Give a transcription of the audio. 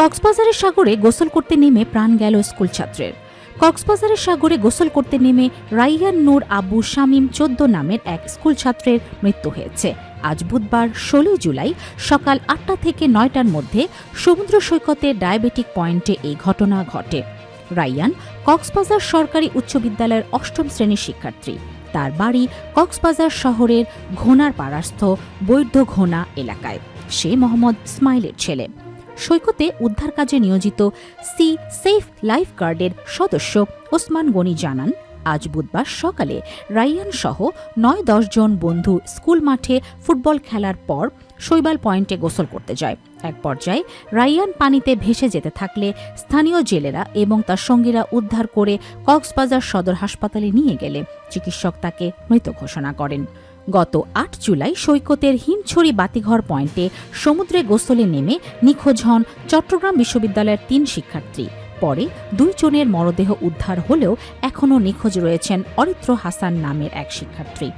কক্সবাজারের সাগরে গোসল করতে নেমে প্রাণ গেল স্কুল ছাত্রের। কক্সবাজারের সাগরে গোসল করতে নেমে রাইয়ান নূর আবু শামীম চোদ্দ নামের এক স্কুল ছাত্রের মৃত্যু হয়েছে। আজ বুধবার ষোলোই জুলাই সকাল আটটা থেকে নয়টার মধ্যে সমুদ্র সৈকতে ডায়াবেটিক পয়েন্টে এই ঘটনা ঘটে। রাইয়ান কক্সবাজার সরকারি উচ্চ বিদ্যালয়ের অষ্টম শ্রেণির শিক্ষার্থী। তার বাড়ি কক্সবাজার শহরের ঘোনার পাড়াস্থ বৈধ ঘোনা এলাকায়। সে মোহাম্মদ ইসমাইলের ছেলে। সৈকতে উদ্ধার কাজে নিয়োজিত সি সেফ লাইফ গার্ডের সদস্য ওসমান গনি জানান, আজ বুধবার সকালে রাইয়ান সহ নয় জন বন্ধু স্কুল মাঠে ফুটবল খেলার পর শৈবাল পয়েন্টে গোসল করতে যায়। এক পর্যায়ে রাইয়ান পানিতে ভেসে যেতে থাকলে স্থানীয় জেলেরা এবং তার সঙ্গীরা উদ্ধার করে কক্সবাজার সদর হাসপাতালে নিয়ে গেলে চিকিৎসক তাকে মৃত ঘোষণা করেন। গত আট জুলাই সৈকতের হিমছড়ি বাতিঘর পয়েন্টে সমুদ্রে গোসলে নেমে নিখোঁজ হন চট্টগ্রাম বিশ্ববিদ্যালয়ের তিন শিক্ষার্থী। পরে দুই জনের মরদেহ উদ্ধার হলেও এখনও নিখোঁজ রয়েছেন অরিত্র হাসান নামের এক শিক্ষার্থী।